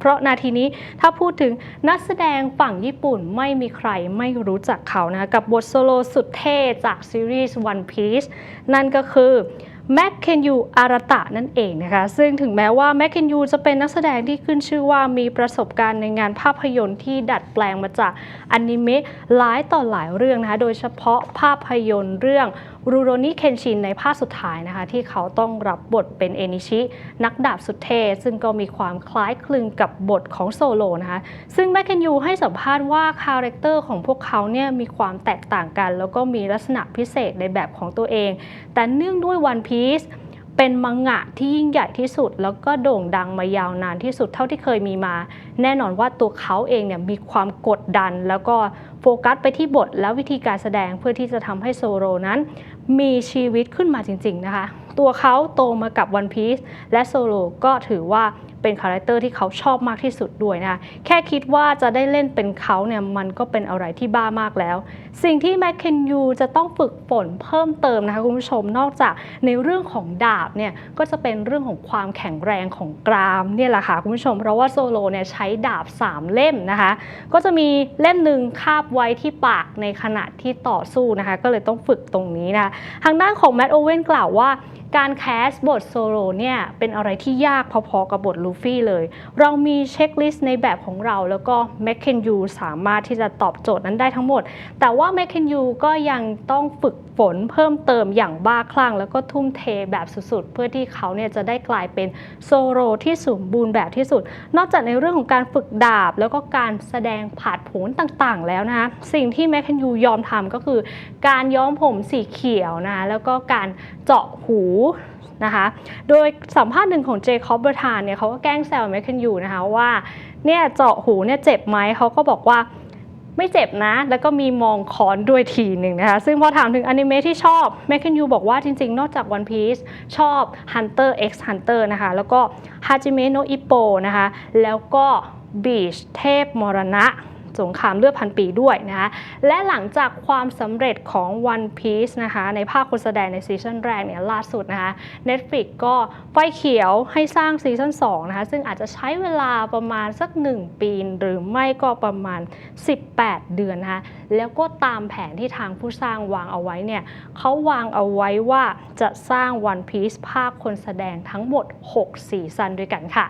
เพราะนาทีนี้ถ้าพูดถึงนักแสดงฝั่งญี่ปุ่นไม่มีใครไม่รู้จักเขานะกับบทโซโลสุดเท่จากซีรีส์ One Piece นั่นก็คือ แม็กเคนยูอารตะนั่นเองนะคะ ซึ่งถึงแม้ว่าแม็กเคนยูจะเป็นนักแสดงที่ขึ้นชื่อว่ามีประสบการณ์ในงานภาพยนตร์ที่ดัดแปลงมาจากอนิเมะหลายต่อหลายเรื่องนะคะ โดยเฉพาะภาพยนตร์เรื่องรูโรนิเคนชินในภาคสุดท้ายนะคะ ที่เขาต้องรับบทเป็นเอนิชิ นักดาบสุดเท่ซึ่งก็มีความคล้ายคลึงกับบทของโซโลนะคะ ซึ่งแมคเคนยูให้สัมภาษณ์ว่าคาแรคเตอร์ของพวกเขาเนี่ยมีความแตกต่างกัน แล้วก็มีลักษณะพิเศษในแบบของตัวเอง แต่เนื่องด้วยวัน Piece เป็นมังงะที่ยิ่งใหญ่ที่สุด แล้วก็โด่งดังมายาวนานที่สุดเท่าที่เคยมีมา แน่นอนว่าตัวเขาเองเนี่ยมีความกดดัน แล้วก็โฟกัสไปที่บทและวิธีการแสดงเพื่อที่จะทำให้โซโรนั้น มีชีวิตขึ้นมาจริง ๆ นะคะ ตัวเขาโตมากับวันพีซและโซโลก็ถือว่า เป็นคาแรคเตอร์ที่เขาชอบมากที่สุดด้วยนะแค่คิดว่าจะได้เล่นเป็นเขาเนี่ยมันก็เป็นอะไรที่บ้ามากแล้ว สิ่งที่แมคเคนยูจะต้องฝึกฝนเพิ่มเติมนะคะคุณผู้ชมนอกจากในเรื่องของดาบเนี่ยก็จะเป็นเรื่องของความแข็งแรงของกรามเนี่ยแหละค่ะคุณผู้ชมเพราะว่าโซโลเนี่ยใช้ดาบ 3 เล่มนะคะ ก็จะมีเล่มหนึ่งคาบไว้ที่ปากในขณะที่ต่อสู้นะคะ ก็เลยต้องฝึกตรงนี้นะคะทางด้านของแมดโอเว่นกล่าวว่า การแคสบทโซโลเนี่ยเป็นอะไรที่ยากพอๆกับบทลูฟี่เลย เรามีเช็คลิสต์ในแบบของเราแล้วก็แมคเคนยูสามารถที่จะตอบโจทย์นั้นได้ทั้งหมด แต่ว่าแมคเคนยูก็ยังต้องฝึกฝนเพิ่มเติมอย่างบ้าคลั่ง แล้วก็ทุ่มเทแบบสุดๆ เพื่อที่เขาเนี่ยจะได้กลายเป็นโซโลที่สมบูรณ์แบบที่สุด นอกจากในเรื่องของการฝึกดาบ แล้วก็การแสดงผาดโผนต่างๆ แล้วนะคะสิ่งที่แมคเคนยูยอมทำก็คือ การย้อมผมสีเขียวนะแล้วก็การเจาะหูนะคะ โดยสัมภาษณ์หนึ่งของเจคอบเบอร์ทานเนี่ยเขาก็แกล้งแซวแมคเคนยูนะคะว่าเนี่ยเจาะหูเนี่ยเจ็บไหมเขาก็บอกว่าไม่เจ็บนะ แล้วก็มีมองคอนด้วยทีหนึ่งนะคะ ซึ่งพอถามถึงอนิเมะที่ชอบแมคเคนยูบอกว่าจริงๆ นอกจาก One Piece ชอบ Hunter x Hunter นะคะ แล้วก็ Hajime no Ippo นะคะ แล้วก็ Beach เทพมรณะ สงครามเลือดพันปีด้วยนะคะและหลังจากความสำเร็จของ One Piece นะคะในภาคคนแสดงในซีซั่นแรกเนี่ยล่าสุดนะคะ Netflix ก็ไฟเขียวให้สร้างซีซั่น2นะคะซึ่งอาจจะใช้เวลาประมาณสัก 1 ปีหรือไม่ก็ประมาณ 18 เดือนนะคะแล้วก็ตามแผนที่ทางผู้สร้างวางเอาไว้เนี่ยเขาวางเอาไว้ว่าจะสร้าง One Piece ภาคคนแสดงทั้งหมด 6 ซีซั่นด้วยกันค่ะ